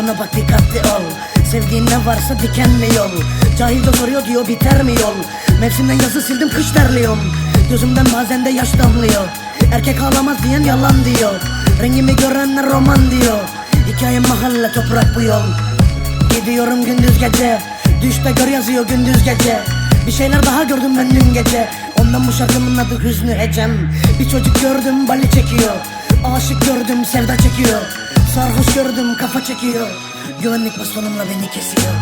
Yoluna bak dikkatli ol. Sevdiğin ne varsa dikenli yol. Cahilce soruyor diyor biter mi yol? Mevsimden yazı sildim kış terliyorum. Gözümden bazen de yaş damlıyor. Erkek ağlamaz diyen yalan diyor. Rengimi görenler roman diyor. Hikayem mahalle toprak bu yol. Gidiyorum gündüz gece. Düşte gör yazıyor gündüz gece. Bir şeyler daha gördüm ben dün gece. Ondan bu şarkımın adı Hüznü Ecem. Bir çocuk gördüm bali çekiyor. Aşık gördüm sevda çekiyor Sarhoş gördüm kafa çekiyor. Güvenlik bastonumla beni kesiyor.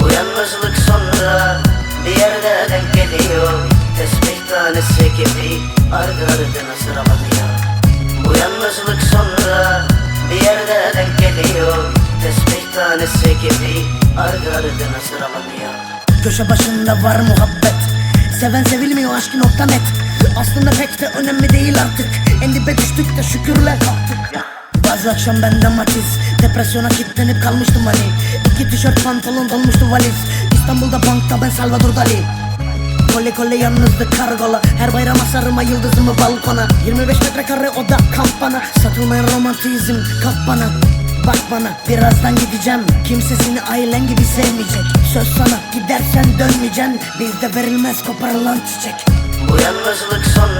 Bu yalnızlık sonra bir yerde denk geliyor. Tesbih tanesi gibi ardı ardına sıralanıyor Bu yalnızlık sonra bir yerde denk geliyor. Tesbih tanesi gibi ardı ardına sıralanıyor Köşe başında var muhabbet. Seven sevilmiyor aşkı nokta net. Aslında pek de önemli değil artık. En dibe düştük de şükürler kalktık Bazı akşam bende matiz. Depresyona kilitlenip kalmıştım hani İki tişört pantolon dolmuştu valiz. İstanbul'da bankta ben Salvador Dali. Kole kole yalnızlık kargola. Her bayram asarıma yıldızımı balkona. 25 metrekare oda kamp bana Satılmayan romantizm kap bana Bak bana birazdan gideceğim. Kimsesini ailen gibi sevmeyecek. Söz sana gidersen dönmeyeceksin Bizde verilmez koparılan çiçek. Bu yalnızlık sonra